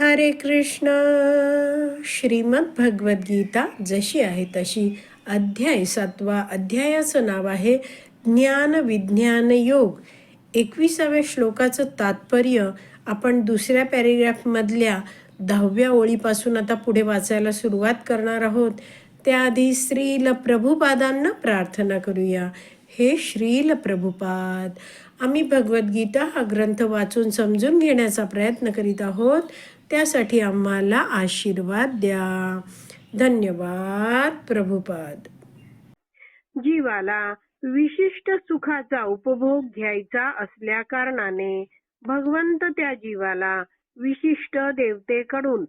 हरे कृष्ण. श्रीमद भगवद्गीता जशी आहे तशी. अध्याय सातवा अध्यायाचं नाव आहे ज्ञान विज्ञान योग. एकविसाव्या श्लोकाचं तात्पर्य आपण दुसऱ्या पॅरेग्राफमधल्या दहाव्या ओळीपासून आता पुढे वाचायला सुरुवात करणार आहोत. त्याआधी श्रील प्रभुपादांना प्रार्थना करूया. हे श्रील प्रभुपाद आम्ही भगवद्गीता हा ग्रंथ वाचून समजून घेण्याचा प्रयत्न करीत आहोत. त्यासाठी आम्हाला आशीर्वाद द्या. धन्यवाद प्रभुपाद. जीवाला विशिष्ट सुखाचा उपभोग घ्यायचा असल्या कारणाने भगवंत त्या जीवाला विशिष्ट देवतेकडून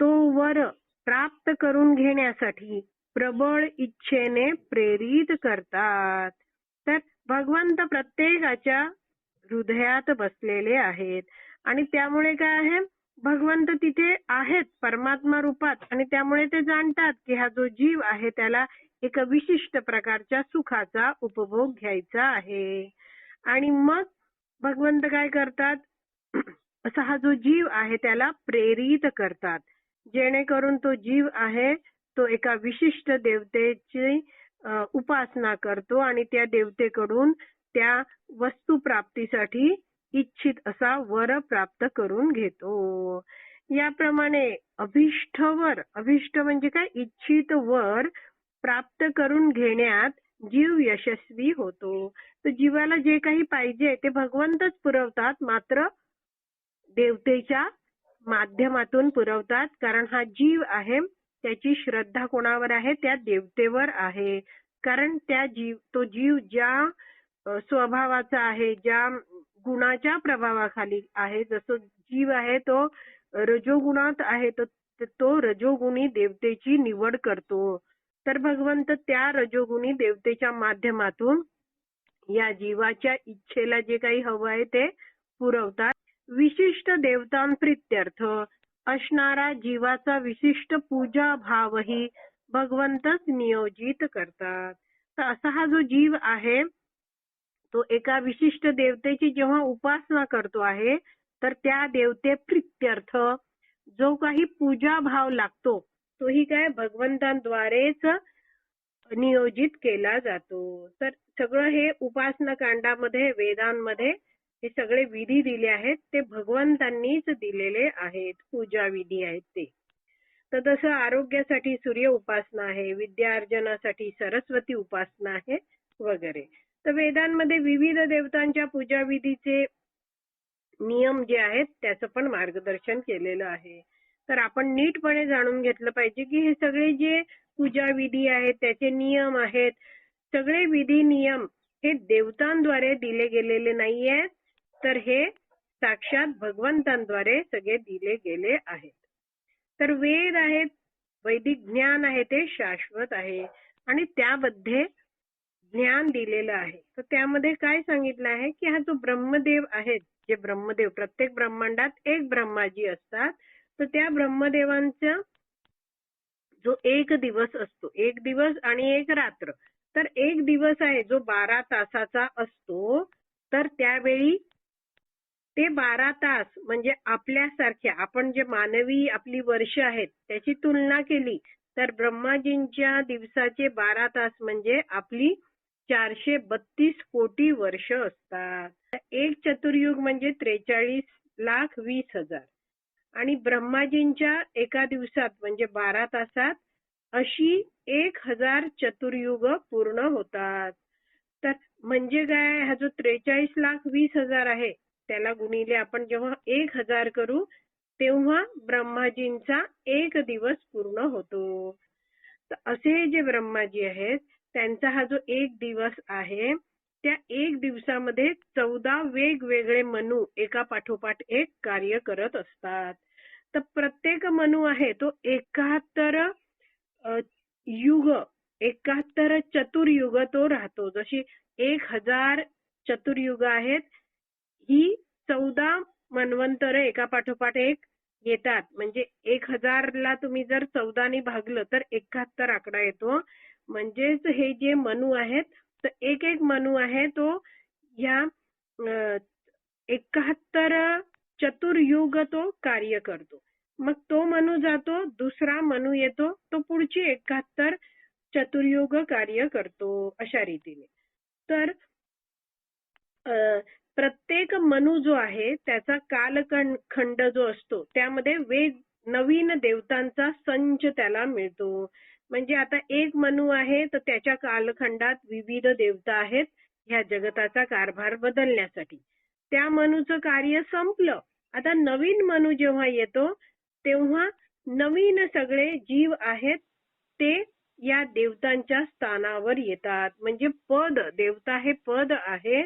तो वर प्राप्त करून घेण्यासाठी प्रबळ इच्छेने प्रेरित करतात. तर भगवंत प्रत्येकाच्या हृदयात बसलेले आहेत. आणि त्यामुळे काय आहे? भगवंत तिथे आहेत परमात्मा रूपात. आणि त्यामुळे ते जाणतात की हा जो जीव आहे त्याला एका विशिष्ट प्रकारच्या सुखाचा उपभोग घ्यायचा आहे. आणि मग भगवंत काय करतात? असा हा जो जीव आहे त्याला प्रेरित करतात. जेणेकरून तो जीव आहे तो एका विशिष्ट देवतेची उपासना करतो आणि त्या देवतेकडून त्या वस्तू प्राप्तीसाठी इच्छित असा वर प्राप्त करून घेतो. याप्रमाणे अभिष्टवर अभिष्ट म्हणजे काय? इच्छित वर प्राप्त करून घेण्यात जीव यशस्वी होतो. तर जीवाला जे काही पाहिजे ते भगवंतच पुरवतात मात्र देवतेच्या माध्यमातून पुरवतात कारण हा जीव आहे त्याची श्रद्धा कोणावर आहे? त्या देवतेवर आहे. कारण त्या जीव तो जीव ज्या स्वभावाचा आहे ज्या गुणाच्या प्रभावाखाली आहे. जसं जीव आहे तो रजोगुणात आहे तो तो रजोगुणी देवतेची निवड करतो. तर भगवंत त्या रजोगुणी देवतेच्या माध्यमातून या जीवाच्या इच्छेला जे काही हवं आहे ते पुरवतात. विशिष्ट देवतांप्रित्यर्थ असणारा जीवाचा विशिष्ट पूजा भावही भगवंतच नियोजित करतात. तर असा हा जो जीव आहे तो एका विशिष्ट देवतेची जेव्हा उपासना करतो आहे तर त्या देवते प्रित्यर्थ. जो काही पूजा भाव लागतो तोही काय भगवंतांद्वारेच नियोजित केला जातो. तर सगळं हे उपासना कांडामध्ये वेदांमध्ये हे सगळे विधी दिले आहेत ते भगवंतांनीच दिलेले आहेत पूजा विधी आहेत ते. तर तसं आरोग्यासाठी सूर्य उपासना आहे विद्यार्जनासाठी सरस्वती उपासना आहे वगैरे. तर वेदांमध्ये विविध देवतांच्या पूजा विधीचे नियम जे आहेत त्याचं पण मार्गदर्शन केलेलं आहे. तर आपण नीटपणे जाणून घेतलं पाहिजे की हे सगळे जे पूजा विधी आहेत त्याचे नियम आहेत सगळे विधी नियम हे देवतांद्वारे दिले गेलेले नाहीये तर हे साक्षात भगवंतांद्वारे सगळे दिले गेले आहेत. तर वेद आहेत वैदिक ज्ञान आहे ते शाश्वत आहे. आणि त्यामध्ये ज्ञान दिलेलं आहे. तर त्यामध्ये काय सांगितलं आहे की हा जो ब्रह्मदेव आहेत जे ब्रह्मदेव प्रत्येक ब्रह्मांडात एक ब्रह्माजी असतात तर त्या ब्रह्मदेवांचा जो एक दिवस असतो एक दिवस आणि एक रात्र तर एक दिवस आहे जो बारा तासाचा असतो तर त्यावेळी ते बारा तास म्हणजे आपल्यासारख्या आपण जे मानवी आपली वर्ष आहेत त्याची तुलना केली तर ब्रह्माजींच्या दिवसाचे बारा तास म्हणजे आपली चारशे बत्तीस कोटी वर्ष असतात. एक चतुर्युग म्हणजे त्रेचाळीस लाख वीस हजार. आणि ब्रह्माजींच्या एका दिवसात म्हणजे बारा तासात अशी एक हजार चतुर्युग पूर्ण होतात. तर म्हणजे काय हा जो त्रेचाळीस लाख वीस हजार आहे त्याला गुणिले आपण जेव्हा एक हजार करू तेव्हा ब्रह्माजींचा एक दिवस पूर्ण होतो. तर असे जे ब्रह्माजी आहेत त्यांचा हा जो एक दिवस आहे त्या एक दिवसामध्ये चौदा वेगवेगळे मनू एका पाठोपाठ एक कार्य करत असतात. तर प्रत्येक मनू आहे तो एकाहत्तर युग एकाहत्तर चतुर्युग तो राहतो. जशी एक हजार चतुर्युग आहेत ही चौदा मन्वंतर एका पाठोपाठ एक येतात. म्हणजे एक हजारला तुम्ही जर चौदाने भागलं तर एकाहत्तर आकडा येतो. म्हणजेच हे जे मनू आहेत तर एक एक मनू आहे तो ह्या एकाहत्तर चतुर्युग तो कार्य करतो. मग तो मनू जातो दुसरा मनू येतो तो पुढची एकाहत्तर चतुर्युग कार्य करतो अशा रीतीने. तर प्रत्येक मनू जो आहे त्याचा कालखंड खंड जो असतो त्यामध्ये वेग नवीन देवतांचा संच त्याला मिळतो. म्हणजे आता एक मनू आहे तर त्याच्या कालखंडात विविध देवता आहेत ह्या जगताचा कारभार बदलण्यासाठी. त्या मनूचं कार्य संपलं. आता नवीन मनू जेव्हा येतो तेव्हा नवीन सगळे जीव आहेत ते या देवतांच्या स्थानावर येतात. म्हणजे पद देवता हे पद आहे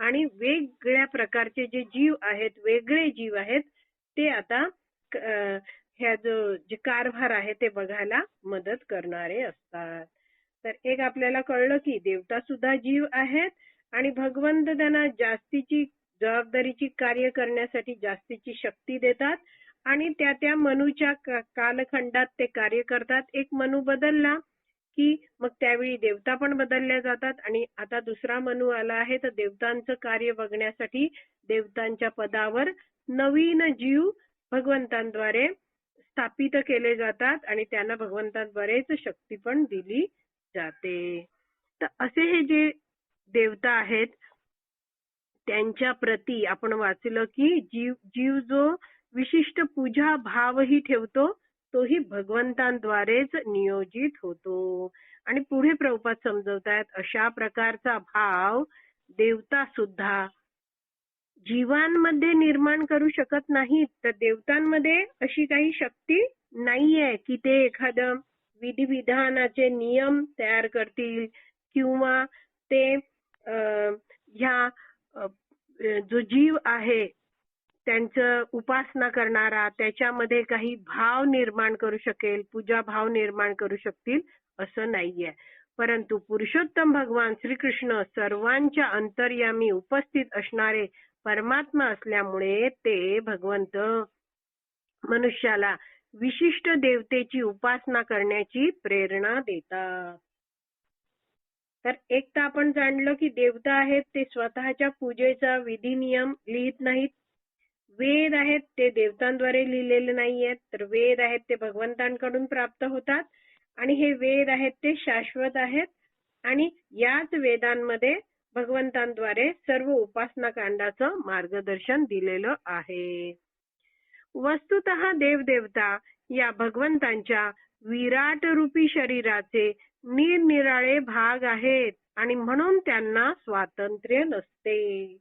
आणि वेगळ्या प्रकारचे जे जीव आहेत वेगळे जीव आहेत ते आता ह्या जो जे कारभार आहे ते बघायला मदत करणारे असतात. तर एक आपल्याला कळलं की देवता सुद्धा जीव आहेत आणि भगवंत त्यांना जास्तीची जबाबदारीची कार्य करण्यासाठी जास्तीची शक्ती देतात आणि त्या त्या मनूच्या कालखंडात ते कार्य करतात. एक मनू बदलला की मग त्यावेळी देवता पण बदलल्या जातात आणि आता दुसरा मनू आला आहे तर देवतांचं कार्य बघण्यासाठी देवतांच्या पदावर नवीन जीव भगवंतांद्वारे स्थापित केले जातात आणि त्यांना भगवंतांद्वारेच शक्ती पण दिली जाते. तर असे हे जे देवता आहेत त्यांच्या प्रती आपण वाचलं की जीव जीव जो विशिष्ट पूजा भावही ठेवतो तोही भगवंतांद्वारेच नियोजित होतो. आणि पुढे प्रभुपात समजवतायत अशा प्रकारचा भाव देवता सुद्धा जीवांमध्ये निर्माण करू शकत नाहीत तर देवतांमध्ये अशी काही शक्ती नाहीये की ते एखादं विधिविधानाचे नियम तयार करतील किंवा ते अं, ह्या जो जीव आहे त्यांचं उपासना करणारा त्याच्यामध्ये काही भाव निर्माण करू शकेल पूजा भाव निर्माण करू शकतील असं नाहीये. परंतु पुरुषोत्तम भगवान श्रीकृष्ण सर्वांच्या अंतर्यामी उपस्थित असणारे परमात्मा असल्यामुळे ते भगवंत मनुष्याला विशिष्ट देवतेची उपासना करण्याची प्रेरणा देतात. तर एक तर आपण जाणलं की देवता आहेत ते स्वतःच्या पूजेचा विधी नियम लिहित नाहीत. वेद आहेत ते देवतांद्वारे लिहिलेले नाहीयेत. तर वेद आहेत ते भगवंतांकडून प्राप्त होतात. आणि हे वेद आहेत ते शाश्वत आहेत. आणि याच वेदांमध्ये भगवंतांद्वारे सर्व उपासना कांडाचं मार्गदर्शन दिलेलं आहे. वस्तुत देवदेवता या भगवंतांच्या विराट रूपी शरीराचे निरनिराळे भाग आहेत आणि म्हणून त्यांना स्वातंत्र्य नसते.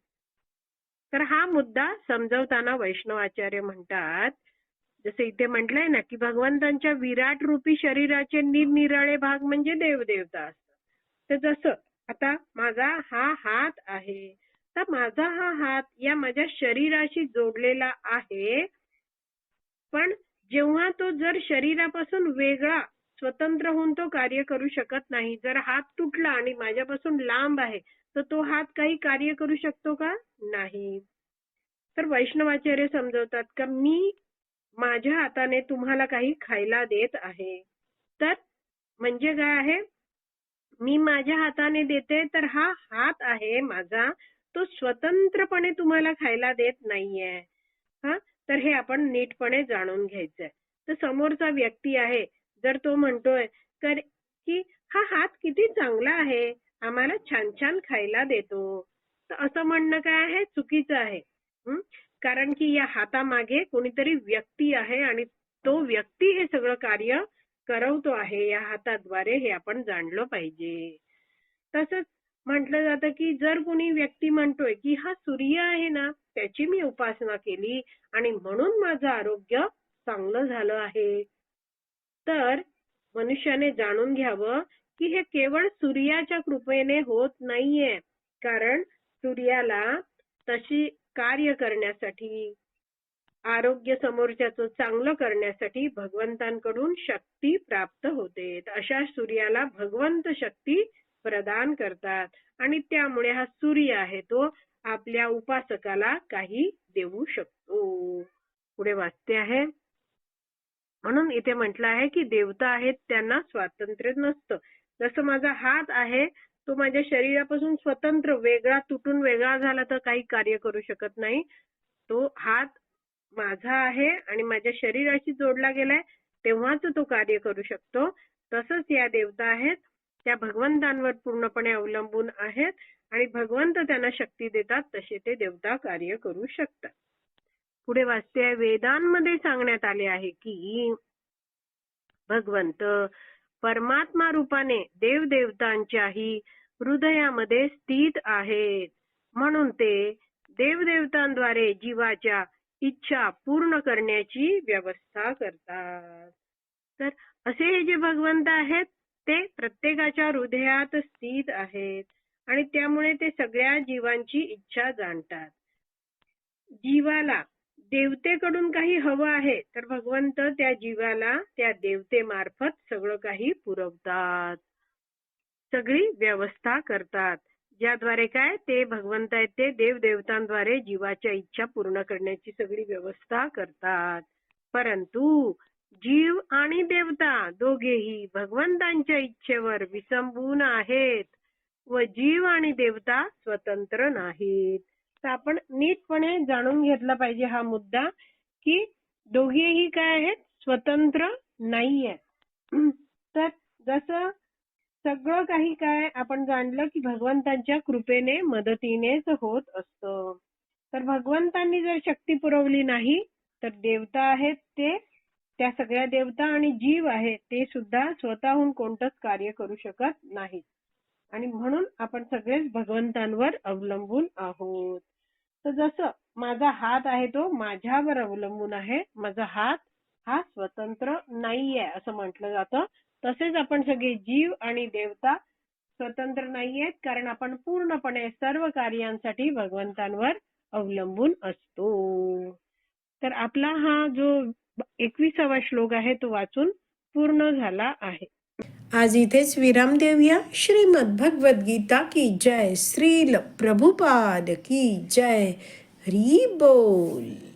तर हा मुद्दा समजवताना वैष्णवाचार्य म्हणतात जसं इथे म्हटलंय ना की भगवंतांच्या विराट रूपी शरीराचे निरनिराळे भाग म्हणजे देवदेवता असतात. तर जसं आता माझा हा हात आहे. तर माझा हा हात या माझ्या शरीराशी जोडलेला आहे. पण जेव्हा तो जर शरीरापासून वेगळा स्वतंत्र होऊन तो कार्य करू शकत नाही जर हात तुटला आणि माझ्यापासून लांब आहे तर तो हात काही कार्य करू शकतो का? नाही. तर वैष्णवाचार्य समजवतात का मी माझ्या हाताने तुम्हाला काही खायला देत आहे. तर म्हणजे काय आहे? मी माझ्या हाताने देते तर हा हात आहे माझा. तो स्वतंत्रपणे तुम्हाला खायला देत नाहीये. हा? तर हे आपण नीटपणे जाणून घ्यायचंय. तर समोरचा व्यक्ती आहे. जर तो म्हणतोय तर की हा हात किती चांगला आहे. आम्हाला छान छान खायला देतो. तर असं म्हणणं काय आहे? चुकीचं आहे. कारण की या हातामागे कोणीतरी व्यक्ती आहे आणि तो व्यक्ती हे सगळं कार्य करवतो आहे या हाताद्वारे हे आपण जाणलं पाहिजे. तसंच म्हटलं जातं की जर कोणी व्यक्ती म्हणतोय की हा सूर्य आहे ना त्याची मी उपासना केली आणि म्हणून माझं आरोग्य चांगलं झालं आहे. तर मनुष्याने जाणून घ्यावं की हे केवळ सूर्याच्या कृपेने होत नाहीये. कारण सूर्याला तशी कार्य करण्यासाठी आरोग्य समोरच्याचं चांगलं करण्यासाठी भगवंतांकडून शक्ती प्राप्त होते. अशा सूर्याला भगवंत शक्ती प्रदान करतात. आणि त्यामुळे हा सूर्य आहे तो आपल्या उपासकाला काही देऊ शकतो. पुढे वाचते आहे. म्हणून इथे म्हटलं आहे की देवता आहेत त्यांना स्वातंत्र्य नसतं. जसं माझा हात आहे तो माझ्या शरीरापासून स्वतंत्र वेगळा तुटून वेगळा झाला तर काही कार्य करू शकत नाही. तो हात माझा आहे आणि माझ्या शरीराशी जोडला गेलाय तेव्हाच तो कार्य करू शकतो. तसंच या देवता आहेत त्या भगवंतांवर पूर्णपणे अवलंबून आहेत आणि भगवंत त्यांना शक्ती देतात तसे ते देवता कार्य करू शकतात. पुढे वाचते वेदांमध्ये सांगण्यात आले आहे की भगवंत परमात्मा रूपाने देवदेवतांच्याही हृदयामध्ये स्थित आहेत. म्हणून ते देवदेवतांद्वारे जीवाच्या इच्छा पूर्ण करण्याची व्यवस्था करतात. तर असे हे जे भगवंत आहेत ते प्रत्येकाच्या हृदयात स्थित आहेत आणि त्यामुळे ते सगळ्या जीवांची इच्छा जाणतात. जीवाला देवतेकडून काही हवं आहे तर भगवंत त्या जीवाला त्या देवतेमार्फत सगळं काही पुरवतात. सगळी व्यवस्था करतात. ज्याद्वारे काय ते भगवंत आहेत ते देवदेवतांद्वारे जीवाच्या इच्छा पूर्ण करण्याची सगळी व्यवस्था करतात. परंतु जीव आणि देवता दोघेही भगवंतांच्या इच्छेवर विसंबून आहेत व जीव आणि देवता स्वतंत्र नाहीत. तर आपण नीटपणे जाणून घेतला पाहिजे हा मुद्दा की दोघेही काय आहेत? स्वतंत्र नाहीये. तर जसं सगळं काही काय आपण जाणलं की भगवंतांच्या कृपेने मदतीनेच होत असतं. तर भगवंतांनी जर शक्ती पुरवली नाही तर देवता आहेत ते त्या सगळ्या देवता आणि जीव आहेत ते सुद्धा स्वतःहून कोणतंच कार्य करू शकत नाहीत. आणि म्हणून आपण सगळेच भगवंतांवर अवलंबून आहोत. तर जसं माझा हात आहे तो माझ्यावर अवलंबून आहे माझा हात हा स्वतंत्र नाहीये असं म्हटलं जातं. तसेच आपण सगळे जीव आणि देवता स्वतंत्र नाहीयेत कारण आपण पूर्णपणे सर्व कार्यांसाठी भगवंतांवर अवलंबून असतो. तर आपला हा जो एकविसावा श्लोक आहे तो वाचून पूर्ण झाला आहे. आज इथेच विराम देऊया. श्रीमद भगवद गीता की जय. श्रील प्रभुपाद की जय. हरी बोल.